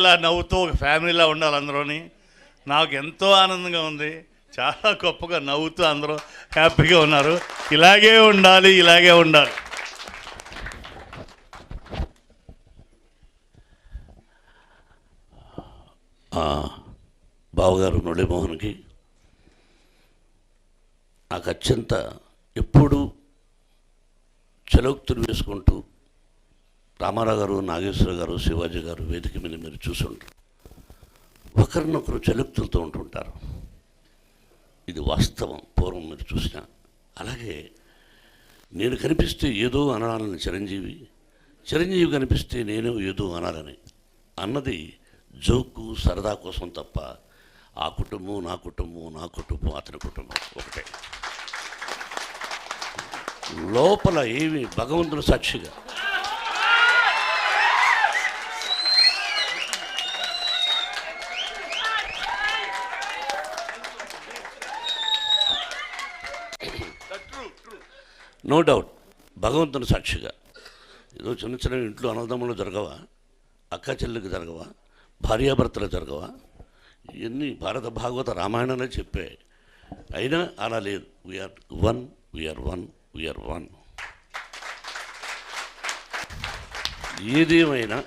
ఇలా నవ్వుతూ ఒక ఫ్యామిలీలా ఉండాలి అందరూని. నాకు ఎంతో ఆనందంగా ఉంది. చాలా గొప్పగా నవ్వుతూ అందరూ హ్యాపీగా ఉన్నారు. ఇలాగే ఉండాలి ఇలాగే ఉండాలి. బావగారు మురళీమోహన్కి నాకు అత్యంత ఎప్పుడు చలోక్తులు వేసుకుంటూ రామారావు గారు నాగేశ్వర గారు శివాజీ గారు వేదిక మీద మీరు చూసుంటారు ఒకరినొకరు చలోక్తులతో ఉంటుంటారు. ఇది వాస్తవం పూర్వం మీరు చూసిన. అలాగే నేను కనిపిస్తే ఏదో అనాలని చిరంజీవి చిరంజీవి కనిపిస్తే నేను ఏదో అనాలని అన్నది జోకు సరదా కోసం తప్ప ఆ కుటుంబం నా కుటుంబం నా కుటుంబం అతని కుటుంబం ఒకటే. లోపల ఏమి భగవంతుని సాక్షిగా నో డౌట్ భగవంతుని సాక్షిగా. ఏదో చిన్న చిన్న ఇంట్లో అన్నదమ్ములు జరగవా? అక్క చెల్లెలకు జరగవా? భార్యాభర్తలు జరగవా? ఇవన్నీ భారత భాగవత రామాయణంలో చెప్పే. అయినా అలా లేదు. V R one V R one V R one ఏదేమైనా